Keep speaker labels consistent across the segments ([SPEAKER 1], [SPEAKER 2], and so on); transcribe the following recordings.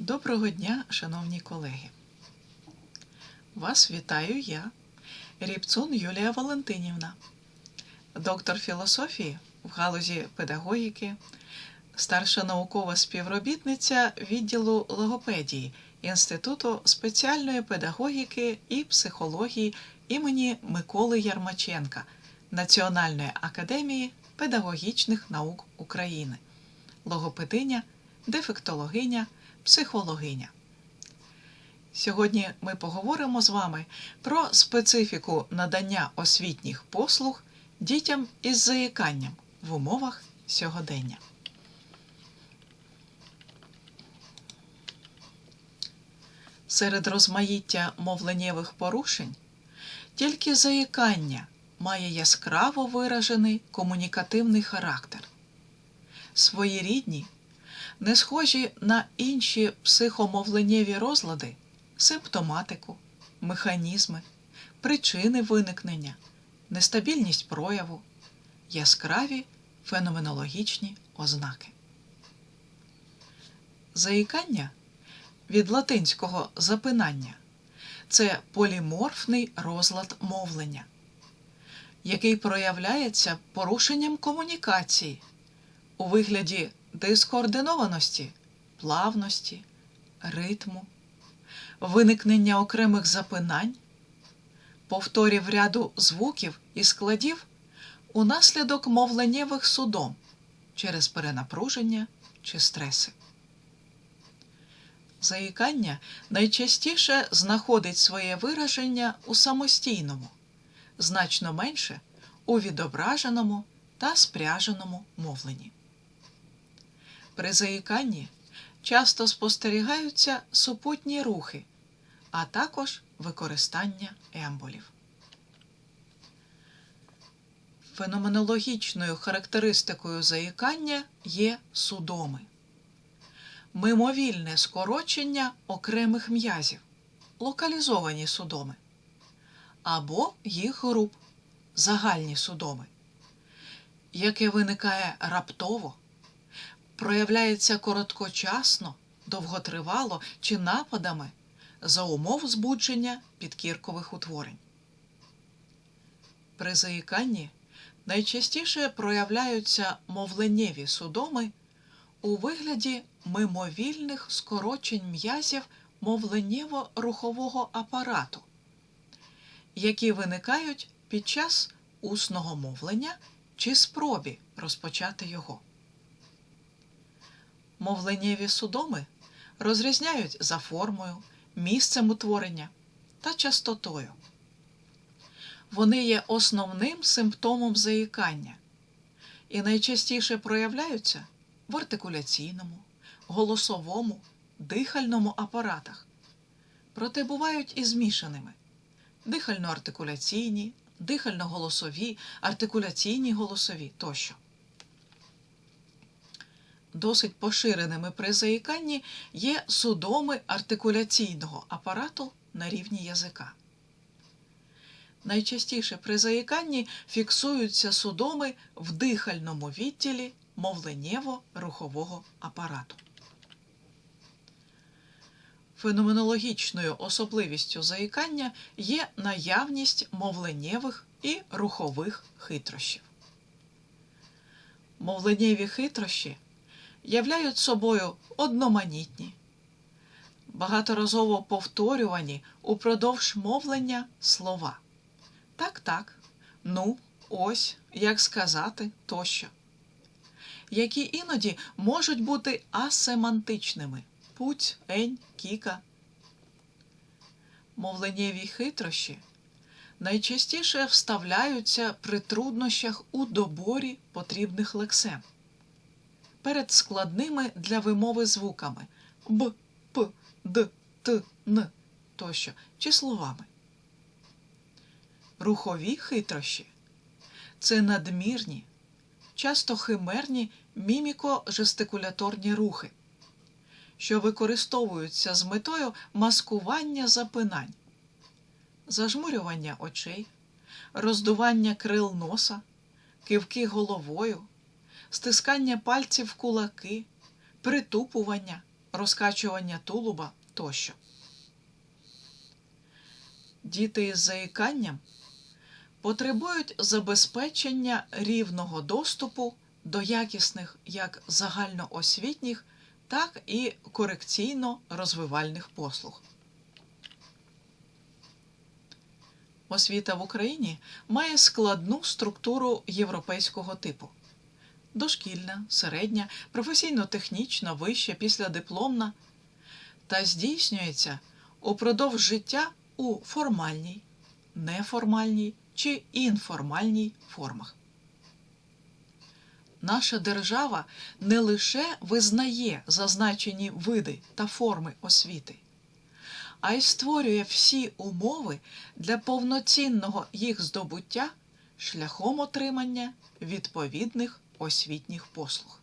[SPEAKER 1] Доброго дня, шановні колеги. Вас вітаю я, Рібцун Юлія Валентинівна, доктор філософії в галузі педагогіки, старша наукова співробітниця відділу логопедії Інституту спеціальної педагогіки і психології імені Миколи Ярмаченка Національної академії педагогічних наук України, логопединя, дефектологиня, психологиня. Сьогодні ми поговоримо з вами про специфіку надання освітніх послуг дітям із заїканням в умовах сьогодення. Серед розмаїття мовленнєвих порушень тільки заїкання має яскраво виражений комунікативний характер. Своєрідні, не схожі на інші психомовленнєві розлади, симптоматику, механізми, причини виникнення, нестабільність прояву, яскраві феноменологічні ознаки. Заїкання від латинського запинання це поліморфний розлад мовлення, який проявляється порушенням комунікації у вигляді дискоординованості, плавності, ритму, виникнення окремих запинань, повторів ряду звуків і складів унаслідок мовленнєвих судом через перенапруження чи стреси. Заїкання найчастіше знаходить своє вираження у самостійному, значно менше у відображеному та спряженому мовленні. При заїканні часто спостерігаються супутні рухи, а також використання емболів. Феноменологічною характеристикою заїкання є судоми мимовільне скорочення окремих м'язів, локалізовані судоми, або їх груп, загальні судоми, яке виникає раптово, проявляється короткочасно, довготривало чи нападами за умов збудження підкіркових утворень. При заїканні найчастіше проявляються мовленнєві судоми у вигляді мимовільних скорочень м'язів мовленнєво-рухового апарату, які виникають під час усного мовлення чи спробі розпочати його. Мовленнєві судоми розрізняють за формою, місцем утворення та частотою. Вони є основним симптомом заїкання і найчастіше проявляються в артикуляційному, голосовому, дихальному апаратах, проте бувають і змішаними дихально-артикуляційні, дихально-голосові, артикуляційні голосові тощо. Досить поширеними при заїканні є судоми артикуляційного апарату на рівні язика. Найчастіше при заїканні фіксуються судоми в дихальному відділі мовленнєво-рухового апарату. Феноменологічною особливістю заїкання є наявність мовленнєвих і рухових хитрощів. Мовленнєві хитрощі являють собою одноманітні, багаторазово повторювані упродовж мовлення слова. Так, так, ну, ось, як сказати тощо, які іноді можуть бути асемантичними путь, ень, кіка. Мовленнєві хитрощі найчастіше вставляються при труднощах у доборі потрібних лексем перед складними для вимови звуками. Б, п, д, т, н тощо. Чи словами. Рухові хитрощі. Це надмірні, часто химерні міміко-жестикуляторні рухи, що використовуються з метою маскування запинань, зажмурювання очей, роздування крил носа, кивки головою, стискання пальців в кулаки, притупування, розкачування тулуба тощо. Діти із заїканням потребують забезпечення рівного доступу до якісних як загальноосвітніх, так і корекційно-розвивальних послуг. Освіта в Україні має складну структуру європейського типу: дошкільна, середня, професійно-технічна, вища, післядипломна та здійснюється упродовж життя у формальній, неформальній чи інформальній формах. Наша держава не лише визнає зазначені види та форми освіти, а й створює всі умови для повноцінного їх здобуття шляхом отримання відповідних освітніх послуг.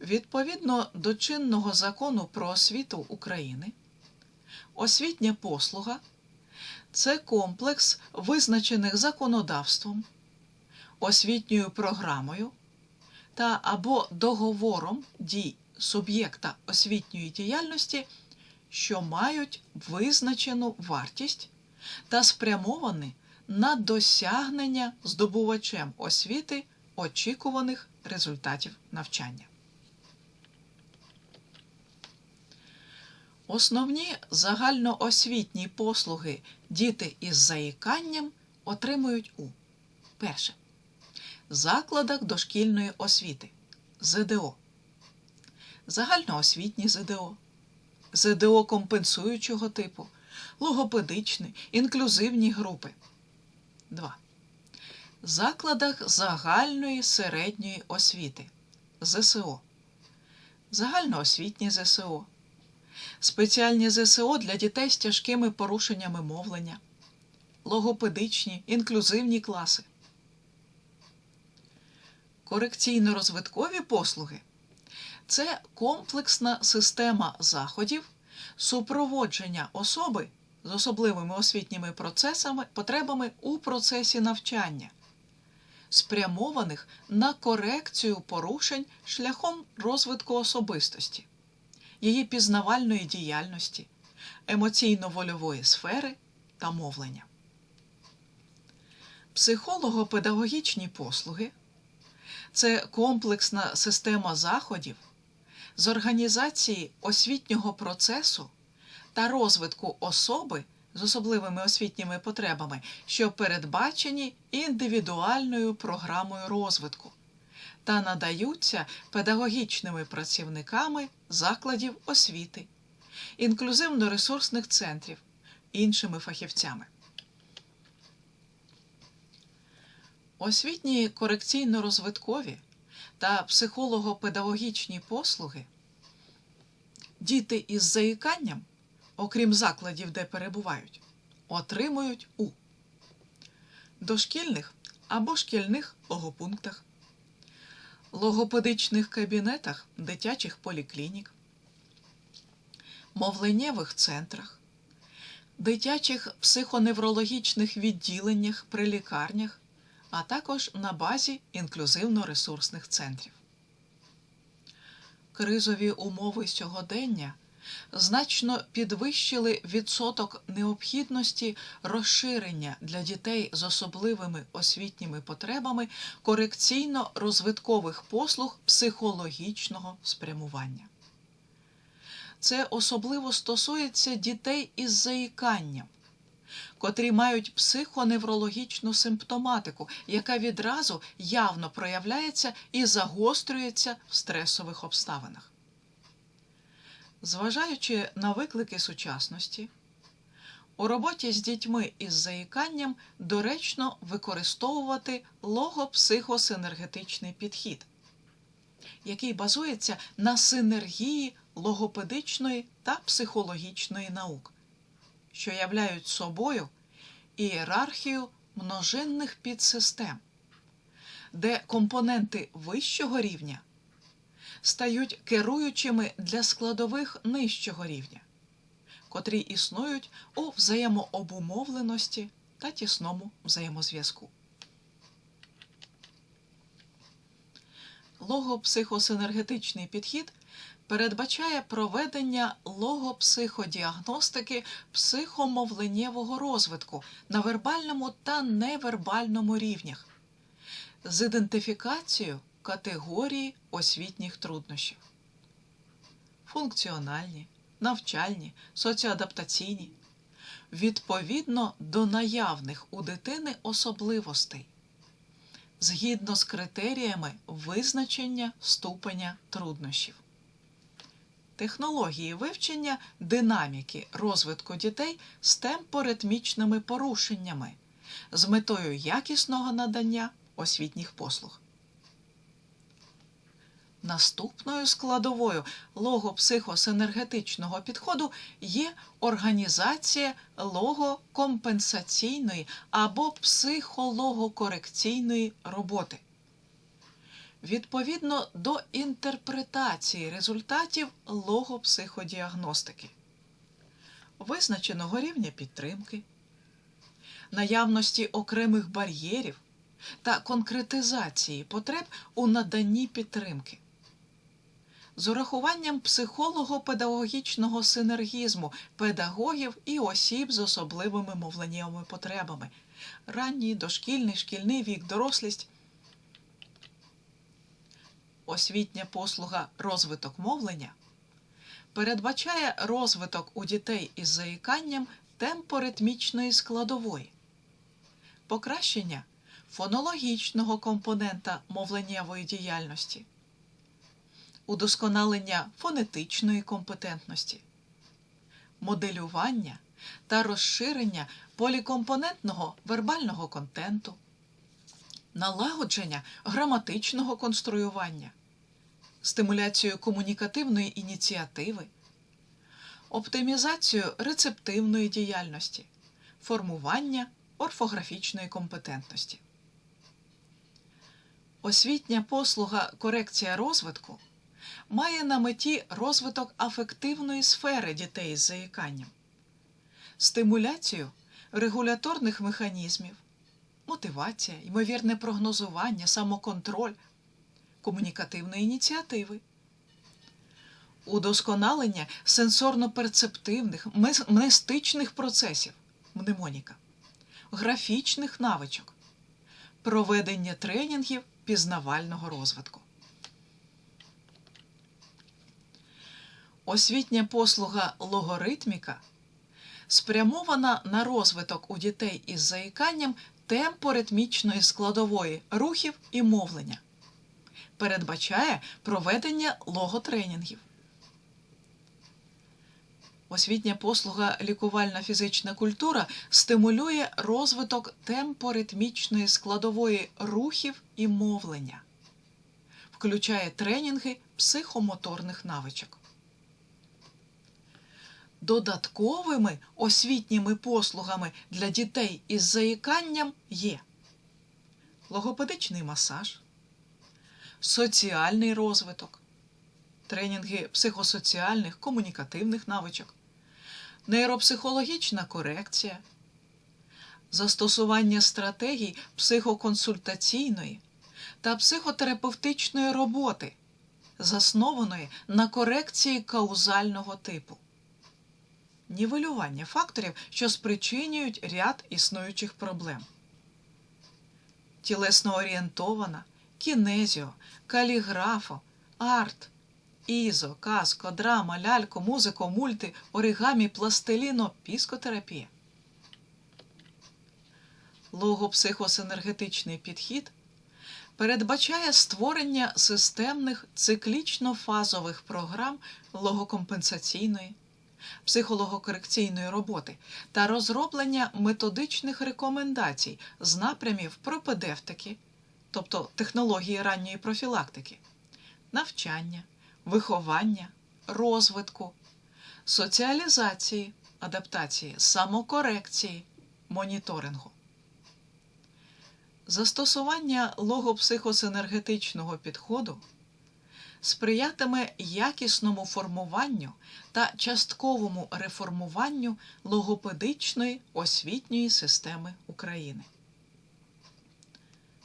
[SPEAKER 1] Відповідно до чинного закону про освіту України, освітня послуга це комплекс визначених законодавством, освітньою програмою та або договором дій суб'єкта освітньої діяльності, що мають визначену вартість та спрямовані на досягнення здобувачем освіти очікуваних результатів навчання. Основні загальноосвітні послуги діти із заїканням отримують у перше закладах дошкільної освіти ЗДО, загальноосвітні ЗДО, ЗДО компенсуючого типу, логопедичні, інклюзивні групи. 2. Закладах загальної середньої освіти. ЗСО, загальноосвітні ЗСО, спеціальні ЗСО для дітей з тяжкими порушеннями мовлення, логопедичні, інклюзивні класи. Корекційно-розвиткові послуги. Це комплексна система заходів супроводження особи з особливими освітніми процесами, потребами у процесі навчання, спрямованих на корекцію порушень шляхом розвитку особистості, її пізнавальної діяльності, емоційно-вольової сфери та мовлення. Психолого-педагогічні послуги це комплексна система заходів з організації освітнього процесу та розвитку особи з особливими освітніми потребами, що передбачені індивідуальною програмою розвитку та надаються педагогічними працівниками закладів освіти, інклюзивно-ресурсних центрів, іншими фахівцями. Освітні корекційно-розвиткові та психолого-педагогічні послуги діти із заїканням, окрім закладів, де перебувають, отримують у дошкільних або шкільних логопунктах, логопедичних кабінетах дитячих поліклінік, мовленнєвих центрах, дитячих психоневрологічних відділеннях при лікарнях, а також на базі інклюзивно-ресурсних центрів. Кризові умови сьогодення значно підвищили відсоток необхідності розширення для дітей з особливими освітніми потребами корекційно-розвиткових послуг психологічного спрямування. Це особливо стосується дітей із заїканням, котрі мають психоневрологічну симптоматику, яка відразу явно проявляється і загострюється в стресових обставинах. Зважаючи на виклики сучасності, у роботі з дітьми із заїканням доречно використовувати логопсихосинергетичний підхід, який базується на синергії логопедичної та психологічної наук, що являють собою ієрархію множинних підсистем, де компоненти вищого рівня стають керуючими для складових нижчого рівня, котрі існують у взаємообумовленості та тісному взаємозв'язку. Логопсихосинергетичний підхід передбачає проведення логопсиходіагностики психомовленнєвого розвитку на вербальному та невербальному рівнях з ідентифікацією категорії освітніх труднощів. Функціональні, навчальні, соціоадаптаційні відповідно до наявних у дитини особливостей згідно з критеріями визначення ступеня труднощів. Технології вивчення динаміки розвитку дітей з темпоритмічними порушеннями з метою якісного надання освітніх послуг. Наступною складовою логопсихосинергетичного підходу є організація логокомпенсаційної або психологокорекційної роботи. Відповідно до інтерпретації результатів логопсиходіагностики, визначеного рівня підтримки, наявності окремих бар'єрів та конкретизації потреб у наданні підтримки з урахуванням психолого-педагогічного синергізму педагогів і осіб з особливими мовленнєвими потребами, ранній, дошкільний, шкільний вік, дорослість, освітня послуга розвиток мовлення передбачає розвиток у дітей із заїканням темпоритмічної складової, покращення фонологічного компонента мовленнєвої діяльності удосконалення фонетичної компетентності, моделювання та розширення полікомпонентного вербального контенту, налагодження граматичного конструювання, стимуляцію комунікативної ініціативи, оптимізацію рецептивної діяльності, формування орфографічної компетентності. Освітня послуга корекція розвитку має на меті розвиток афективної сфери дітей з заїканням, стимуляцію регуляторних механізмів, мотивація, ймовірне прогнозування, самоконтроль, комунікативної ініціативи, удосконалення сенсорно-перцептивних, мнестичних процесів, мнемоніка, графічних навичок, проведення тренінгів пізнавального розвитку. Освітня послуга логоритміка спрямована на розвиток у дітей із заїканням темпоритмічної складової рухів і мовлення, передбачає проведення логотренінгів. Освітня послуга лікувальна фізична культура стимулює розвиток темпоритмічної складової рухів і мовлення, включає тренінги психомоторних навичок. Додатковими освітніми послугами для дітей із заїканням є логопедичний масаж, соціальний розвиток, тренінги психосоціальних комунікативних навичок, нейропсихологічна корекція, застосування стратегій психоконсультаційної та психотерапевтичної роботи, заснованої на корекції каузального типу нівелювання факторів, що спричинюють ряд існуючих проблем. Тілесно орієнтована, кінезіо, каліграфо, арт, ізо, казко, драма, лялько, музико, мульти, оригамі, пластиліно, піскотерапія. Логопсихосинергетичний підхід передбачає створення системних циклічно-фазових програм логокомпенсаційної, психологокорекційної роботи та розроблення методичних рекомендацій з напрямів пропедевтики, тобто технології ранньої профілактики, навчання, виховання, розвитку, соціалізації, адаптації, самокорекції, моніторингу. Застосування логопсихосинергетичного підходу сприятиме якісному формуванню та частковому реформуванню логопедичної освітньої системи України.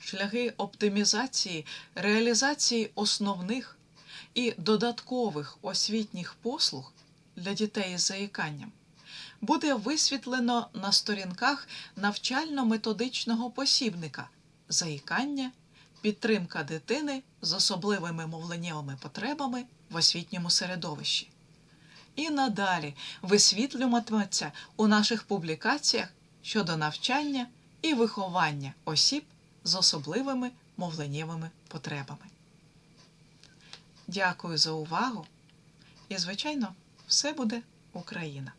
[SPEAKER 1] шляхи оптимізації, реалізації основних і додаткових освітніх послуг для дітей із заїканням буде висвітлено на сторінках навчально-методичного посібника Заїкання, підтримка дитини з особливими мовленнєвими потребами в освітньому середовищі. І надалі висвітлюватиметься у наших публікаціях щодо навчання і виховання осіб з особливими мовленнєвими потребами. Дякую за увагу і, звичайно, все буде Україна!